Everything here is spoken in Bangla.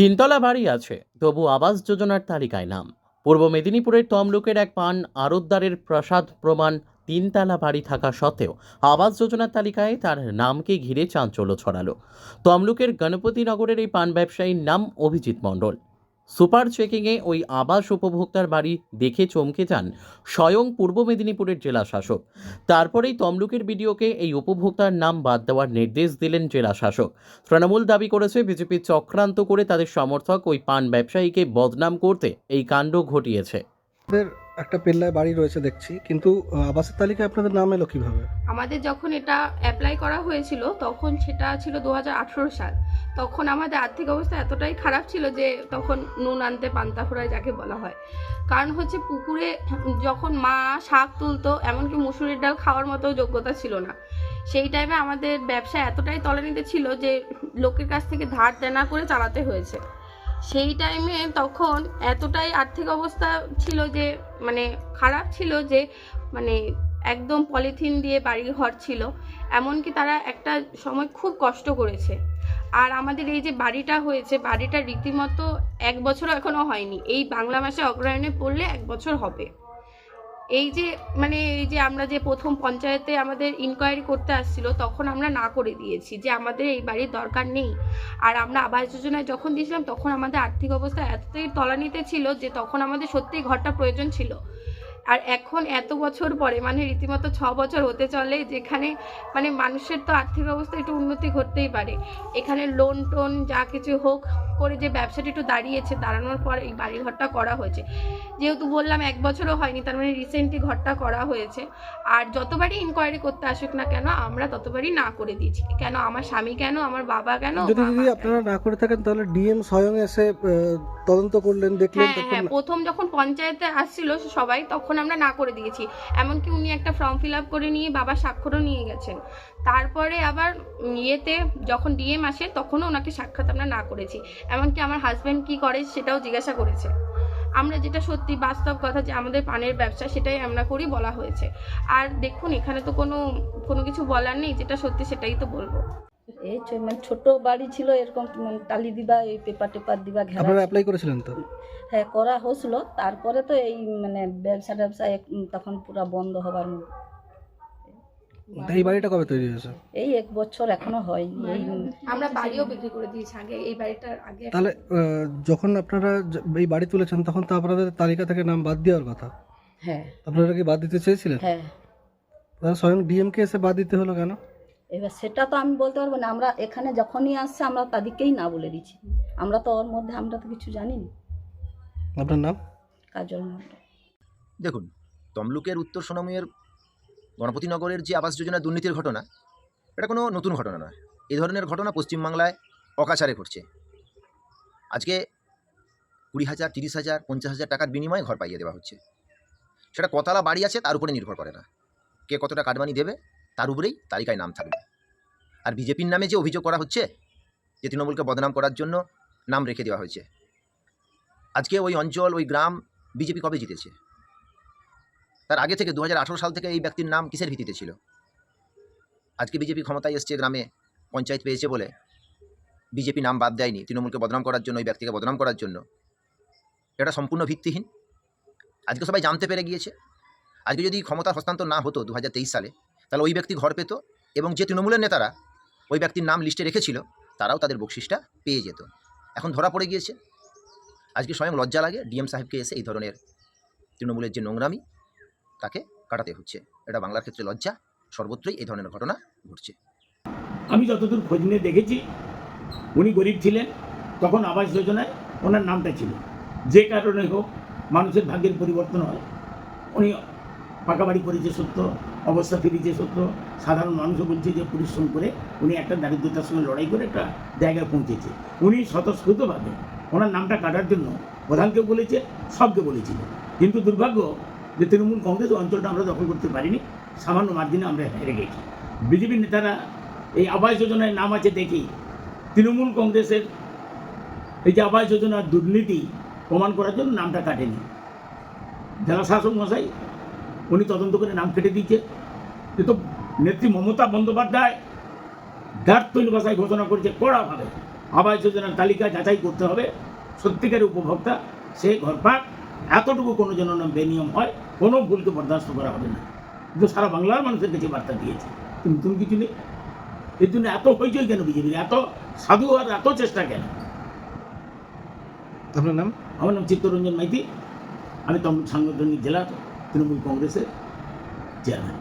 তিনতলা বাড়ি আছে, তবু আবাস যোজনার তালিকায় নাম। পূর্ব মেদিনীপুরের তমলুকের এক পান আরতদারের প্রাসাদ প্রমাণ তিনতলা বাড়ি থাকা সত্ত্বেও আবাস যোজনার তালিকায় তার নামকে ঘিরে চাঞ্চল্য ছড়ালো। তমলুকের গণপতিনগরের এই পান ব্যবসায়ীর নাম অভিজিৎ মণ্ডল। সুপার চেকিংয়ে ওই আবাস উপভোক্তার বাড়ি দেখে চমকে যান স্বয়ং পূর্ব মেদিনীপুরের জেলা শাসক তারপরেই তমলুকের বিডিওকে এই উপভোক্তার নাম বাদ দেওয়ার নির্দেশ দিলেন জেলা শাসক তৃণমূল দাবি করেছে, বিজেপি চক্রান্ত করে তাদের সমর্থক ওই পান ব্যবসায়ীকে বদনাম করতে এই কাণ্ড ঘটিয়েছে। একটা পেল্লায় বাড়ি রয়েছে দেখছি, কিন্তু আবাসের তালিকায় আপনাদের নাম এলো কীভাবে? আমাদের যখন এটা অ্যাপ্লাই করা হয়েছিল, তখন সেটা ছিল দু হাজার আঠেরো সাল। তখন আমাদের আর্থিক অবস্থা এতটাই খারাপ ছিল যে, তখন নুন আনতে পান্তা ফুরায় যাকে বলা হয়। কারণ হচ্ছে পুকুরে যখন মা শাক তুলতো, এমনকি মুসুরির ডাল খাওয়ার মতো যোগ্যতা ছিল না। সেই টাইমে আমাদের ব্যবসা এতটাই তলানিতে ছিল যে, লোকের কাছ থেকে ধার দেনা করে চালাতে হয়েছে। সেই টাইমে তখন এতটাই আর্থিক অবস্থা ছিল যে মানে খারাপ ছিল যে মানে একদম পলিথিন দিয়ে বাড়ি ঘর ছিল। এমনকি তারা একটা সময় খুব কষ্ট করেছে। আর আমাদের এই যে বাড়িটা হয়েছে, বাড়িটা রীতিমতো এক বছরও এখনও হয়নি। এই বাংলা মাসে অগ্রহায়ণে পড়লে এক বছর হবে। এই যে মানে এই যে আমরা যে প্রথম পঞ্চায়েতে আমাদের ইনকোয়ারি করতে আসছিল, তখন আমরা না করে দিয়েছি যে আমাদের এই বাড়ির দরকার নেই। আর আমরা আবাস যোজনায় যখন দিয়েছিলাম, তখন আমাদের আর্থিক অবস্থা এতটাই তলানিতে ছিল যে তখন আমাদের সত্যিই ঘরটা প্রয়োজন ছিল। আর এখন এত বছর পরে মানে রীতিমতো ছ বছর হতে চলে যেখানে মানে মানুষের তো আর্থিক অবস্থা একটু উন্নতি ঘটতেই পারে। এখানে লোন টোন যা কিছু হোক করে যে ব্যবসাটা একটু দাঁড়িয়েছে দাঁড়ানোর পর এই বাড়ি ঘরটা করা হয়েছে। যেহেতু বললাম এক বছরও হয়নি তার মানে রিসেন্টলি ঘরটা করা হয়েছে। আর যতবারই ইনকোয়ারি করতে আসুক না কেন আমরা ততবারই না করে দিয়েছি। কেন আমার স্বামী কেন আমার বাবা কেন যদি দিদি আপনারা না করে থাকেন তাহলে ডিএম স্বয়ং এসে তদন্ত করলেন দেখলেন হ্যাঁ হ্যাঁ প্রথম যখন পঞ্চায়েতে আসছিল সবাই তখন আমরা না করে দিয়েছি। এমনকি উনি একটা ফর্ম ফিল আপ করে নিয়ে বাবার স্বাক্ষরও নিয়ে গেছেন। তারপরে আবার ইয়েতে যখন ডিএম আসে, তখনও ওনাকে সাক্ষাৎ আমরা না করেছি। এমনকি আমার হাজব্যান্ড কি করে সেটাও জিজ্ঞাসা করেছে। আমরা যেটা সত্যি বাস্তব কথা যে আমাদের পানের ব্যবসা সেটাই আমরা করি বলা হয়েছে। আর দেখুন, এখানে তো কোনো কোনো কিছু বলার নেই, যেটা সত্যি সেটাই তো বলব। এই ছো- মানে ছোট বাড়ি ছিল এরকম মানে টালি দিবা এই পেপার টেপার দিবা ঘেরা আপনারা অ্যাপ্লাই করেছিলেন তো? হ্যাঁ করা হয়েছিল। তারপরে তো এই মানে ব্যবসা উম, তখন পুরো বন্ধ হবার। এই বাড়িটা কবে তৈরি হয়েছে? এই এক বছর এখনও হয়নি এই আমরা বাড়িও বিক্রি করে দিয়েছি আগে এই বাড়িটার আগে। তাহলে যখন আপনারা এই বাড়ি তুলেছেন তখন তো আপনাদের তালিকা থেকে নাম বাদ দেওয়ার কথা। হ্যাঁ। আপনারা কি বাদ দিতে চেয়েছিলেন? হ্যাঁ। তাহলে স্বয়ং ডিএমকে এসে বাদ দিতে হলো কেন? এবার সেটা তো আমি বলতে পারব না আমরা এখানে যখনই আসছে আমরা তাদেরকেই না বলে দিচ্ছি। আমরা তো ওর মধ্যে আমরা তো কিছু জানি না আপনার নাম? কাজল মণ্ডল। দেখুন তমলুকের উত্তর সোনামুয়ের গণপতিনগরের যে আবাস যোজনা দুর্নীতির ঘটনা এটা কোনো নতুন ঘটনা নয়। এই ধরনের ঘটনা পশ্চিমবাংলায় অকাচারে ঘটছে। আজকে কুড়ি হাজার তিরিশ হাজার পঞ্চাশ হাজার টাকার বিনিময়ে ঘর পাইয়ে দেওয়া হচ্ছে। সেটা কতলা বাড়ি আছে তার উপরে নির্ভর করে না। কে কতটা কাটমানি দেবে তার উপরেই তালিকায় নাম থাকবে। আর বিজেপির নামে যে অভিযোগ করা হচ্ছে, যে তৃণমূলকে বদনাম করার জন্য নাম রেখে দেওয়া হয়েছে, আজকে ওই অঞ্চল, ওই গ্রাম বিজেপি কবে জিতেছে? তার আগে থেকে দু হাজার আঠেরো সাল থেকে এই ব্যক্তির নাম কিসের ভিত্তিতে ছিল? আজকে বিজেপি ক্ষমতায় এসছে, গ্রামে পঞ্চায়েত পেয়েছে বলে বিজেপি নাম বাদ দেয়নি, তৃণমূলকে বদনাম করার জন্য, ওই ব্যক্তিকে বদনাম করার জন্য। এটা সম্পূর্ণ ভিত্তিহীন। আজকে সবাই জানতে পেরে গিয়েছে। আজকে যদি ক্ষমতা হস্তান্তর না হতো দু হাজার তেইশ সালে তাহলে ওই ব্যক্তি ঘর পেত এবং যে তৃণমূলের নেতারা ওই ব্যক্তির নাম লিস্টে রেখেছিল, তারাও তাদের বকশিসটা পেয়ে যেত। এখন ধরা পড়ে গিয়েছে। আজকে স্বয়ং লজ্জা লাগে ডিএম সাহেবকে এসে এই ধরনের তৃণমূলের যে নোংরামি, তাকে কাটাতে হচ্ছে। এটা বাংলার ক্ষেত্রে লজ্জা, সর্বত্রই এই ধরনের ঘটনা ঘটছে। আমি যতদূর খোঁজ নিয়ে দেখেছি, উনি গরিব ছিলেন, তখন আবাস যোজনায় ওনার নামটা ছিল। যে কারণে হোক মানুষের ভাগ্যের পরিবর্তন হয়, উনি পাকা বাড়ি করেছে সত্য, অবস্থা ফিরেছে সত্য, সাধারণ মানুষও বলছে যে পরিশ্রম করে উনি একটা দারিদ্রতার সঙ্গে লড়াই করে একটা জায়গায় পৌঁছেছে। উনি স্বতঃস্ফূর্তভাবে ওনার নামটা কাটার জন্য প্রধানকে বলেছে, সবকে বলেছিল। কিন্তু দুর্ভাগ্য যে তৃণমূল কংগ্রেস অঞ্চলটা আমরা দখল করতে পারিনি, সামান্য মার্জিনে আমরা হেরে গেছি। বিজেপির নেতারা এই আবাস যোজনায় নাম আছে দেখি তৃণমূল কংগ্রেসের এই যে আবাস যোজনার দুর্নীতি প্রমাণ করার জন্য নামটা কাটেনি। জেলা শাসক মশাই উনি তদন্ত করে নাম কেটে দিয়েছে। এ তো নেত্রী মমতা বন্দ্যোপাধ্যায় তৈরি ভাষায় ঘোষণা করেছে কড়াভাবে। আবাস যোজনার তালিকা যাচাই করতে হবে। সত্যিকারের উপভোক্তা সে ঘর পাক। এতটুকু কোনো যেন না বেনিয়ম হয় কোনো ভুলকে বরদাস্ত করা হবে না। কিন্তু সারা বাংলার মানুষের কাছে বার্তা দিয়েছে। তুমি তুমি কিছু নেই। এর জন্য এত হইচই কেন বিজেপির? এত সাধু আর এত চেষ্টা কেন? আপনার নাম? আমার নাম চিত্তরঞ্জন মাইতি। আমি তমলুক সাংগঠনিক জেলা তৃণমূল কংগ্রেসের চেয়ারম্যান।